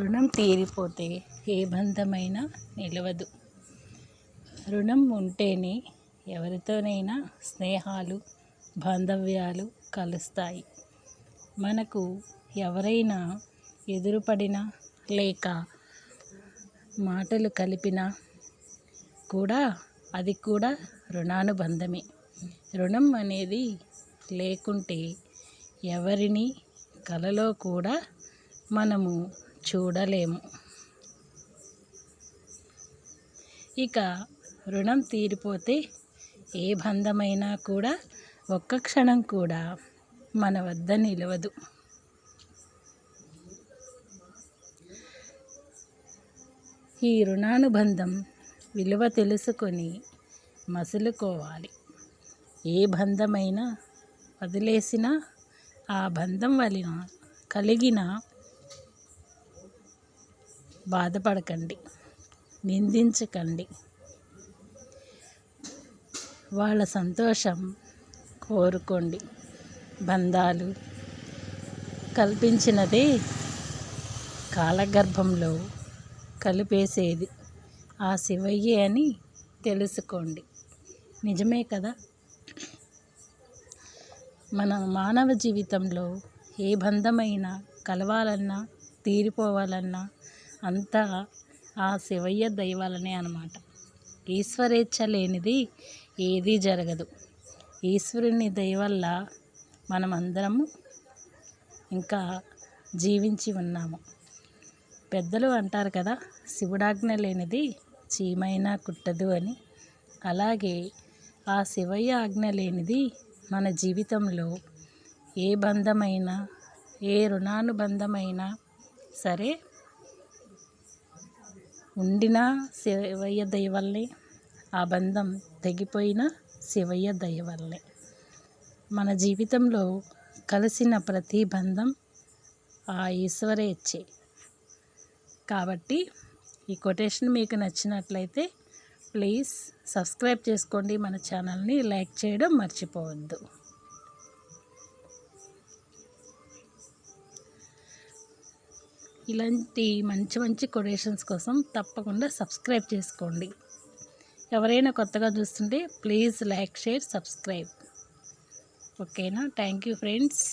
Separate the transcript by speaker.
Speaker 1: రుణం తీరిపోతే ఏ బంధమైనా నిలవదు. రుణం ఉంటేనే ఎవరితోనైనా స్నేహాలు బాంధవ్యాలు కలుస్తాయి. మనకు ఎవరైనా ఎదురుపడినా లేక మాటలు కలిపినా కూడా అది కూడా రుణానుబంధమే. రుణం అనేది లేకుంటే ఎవరిని కలలో కూడా మనము చూడలేము. ఇక రుణం తీరిపోతే ఏ బంధమైనా కూడా ఒక్క క్షణం కూడా మన వద్ద నిలవదు. ఈ రుణానుబంధం విలువ తెలుసుకొని మసులుకోవాలి. ఏ బంధమైనా వదిలేసిన ఆ బంధం వలన కలిగిన బాధపడకండి నిందించకండి. వాళ్ళ సంతోషం కోరుకోండి. బంధాలు కల్పించినదే కాలగర్భంలో కలిపేసేది ఆ శివయ్యే అని తెలుసుకోండి. నిజమే కదా? మన మానవ జీవితంలో ఏ బంధమైనా కలవాలన్నా తీరిపోవాలన్నా అంతా ఆ శివయ్య దైవాలనే అనమాట ఈశ్వరేచ్ఛ లేనిది ఏదీ జరగదు. ఈశ్వరుని దయవల్ల మనమందరము ఇంకా జీవించి ఉన్నాము. పెద్దలు అంటారు కదా శివుడాజ్ఞ లేనిది చీమైనా కుట్టదు అని. అలాగే ఆ శివయ్య ఆజ్ఞ లేనిది మన జీవితంలో ఏ బంధమైనా ఏ రుణానుబంధమైనా సరే ఉండిన శివయ్య దయవల్లే ఆ బంధం తెగిపోయిన శివయ్య దయవల్లే. మన జీవితంలో కలిసిన ప్రతి బంధం ఆ ఈశ్వరే ఇచ్చే. కాబట్టి ఈ కొటేషన్ మీకు నచ్చినట్లయితే ప్లీజ్ సబ్స్క్రైబ్ చేసుకోండి మన ఛానల్ని లైక్ చేయడం మర్చిపోవద్దు. ఇలాంటి మంచి మంచి కొటేషన్స్ కోసం తప్పకుండా సబ్స్క్రైబ్ చేసుకోండి. ఎవరైనా కొత్తగా చూస్తుంటే ప్లీజ్ లైక్ షేర్ సబ్స్క్రైబ్. ఓకేనా? Thank you friends.